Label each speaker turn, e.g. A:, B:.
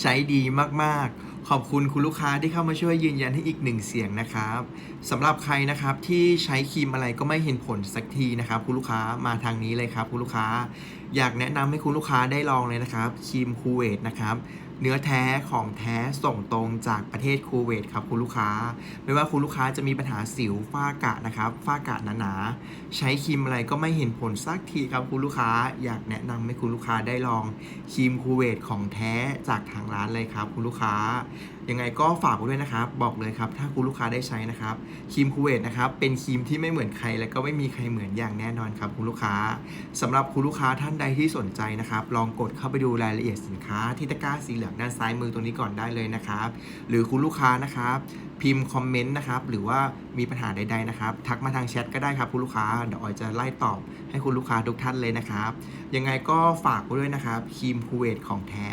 A: ใช้ดีมากๆ ขอบคุณคุณลูกค้าที่เข้ามาช่วยยืนยันให้อีกหนึ่งเสียงนะครับสำหรับใครนะครับที่ใช้ครีมอะไรก็ไม่เห็นผลสักทีนะครับคุณลูกค้ามาทางนี้เลยครับคุณลูกค้า อยากแนะนำให้คุณลูกค้าได้ลองเลยนะครับครีมคูเวตนะครับเนื้อแท้ของแท้ส่งตรงจากประเทศคูเวตครับคุณลูกค้า ไม่ว่าคุณลูกค้าจะมีปัญหาสิวฝ้ากระนะครับฝ้ากระหนาๆใช้ครีมอะไรก็ไม่เห็นผลสักทีครับคุณลูกค้า อยากแนะนำให้คุณลูกค้าได้ลองครีมคูเวตของแท้จากทางร้านเลยครับคุณลูกค้ายังไงก็ฝากไว้ด้วยนะครับ บอกเลยครับ ถ้าคุณลูกค้าได้ใช้นะครับครีมคูเวตนะครับเป็นครีมที่ไม่เหมือนใครและก็ไม่มีใครเหมือนอย่างแน่นอนครับคุณลูกค้าสำหรับคุณลูกค้าท่านใดที่สนใจนะครับ ลองกดเข้าไปดูรายละเอียดสินค้าที่ตะกร้าสีเหลืองด้านซ้ายมือตรงนี้ก่อนได้เลยนะครับ หรือคุณลูกค้านะครับ พิมพ์คอมเมนต์นะครับ หรือว่ามีปัญหาใด ๆนะครับ ทักมาทางแชทก็ได้ครับคุณลูกค้าเดี๋ยวออยจะไล่ตอบให้คุณลูกค้าทุกท่านเลยนะครับ ยังไงก็ฝากไว้ด้วยนะครับครีมคูเวตของแท้